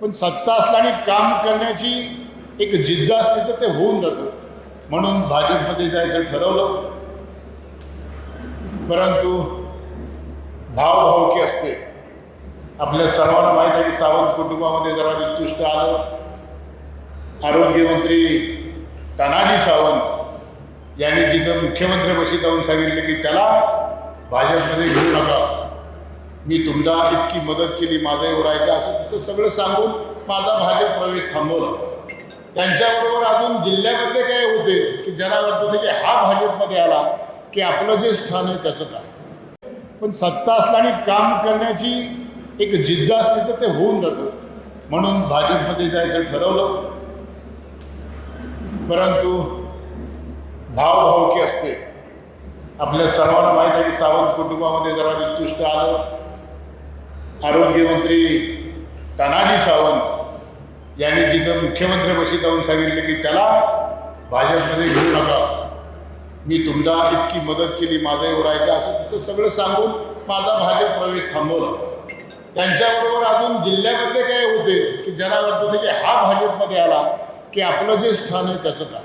पण सत्ता असल्याने काम करण्याची एक जिद्द असते तर ते होऊन जातं. म्हणून भाजपमध्ये जायचं ठरवलं. परंतु भावभावकी असते. आपल्या सर्वांना माहीत आहे की सावंत कुटुंबामध्ये जरा निकृष्ट आलं. आरोग्यमंत्री तानाजी सावंत यांनी तिथं मुख्यमंत्र्यापाशी जाऊन सांगितलं की त्याला भाजपमध्ये घेऊ नका. मी तुमचा इतकी मदत केली माझं एवढं आहे का असं तसं सगळं सांगून माझा भाजप प्रवेश थांबवला. त्यांच्याबरोबर अजून जिल्ह्यामधले काय होते की ज्यांना वाटत होते की हा भाजपमध्ये आला की आपलं जे स्थान आहे त्याचं काय? पण सत्ता असल्याने काम करण्याची एक जिद्द असते तर ते होऊन जातं. म्हणून भाजपमध्ये जायचं ठरवलं. परंतु भावभावकी असते. आपल्या सर्वांना माहीत आहे की सावंत कुटुंबामध्ये जरा निकृष्ट आलं. आरोग्यमंत्री तानाजी सावंत यांनी तिथं मुख्यमंत्र्यापाशी जाऊन सांगितलं की त्याला भाजपमध्ये घेऊ नका. मी तुमचा इतकी मदत केली माझं एवढं आहे असं तसं सगळं सांगून माझा भाजप प्रवेश थांबवला. त्यांच्याबरोबर अजून जिल्ह्यामधले काय होते की ज्यांना वाटत होते की हा भाजपमध्ये आला की आपलं जे स्थान आहे त्याचं काय?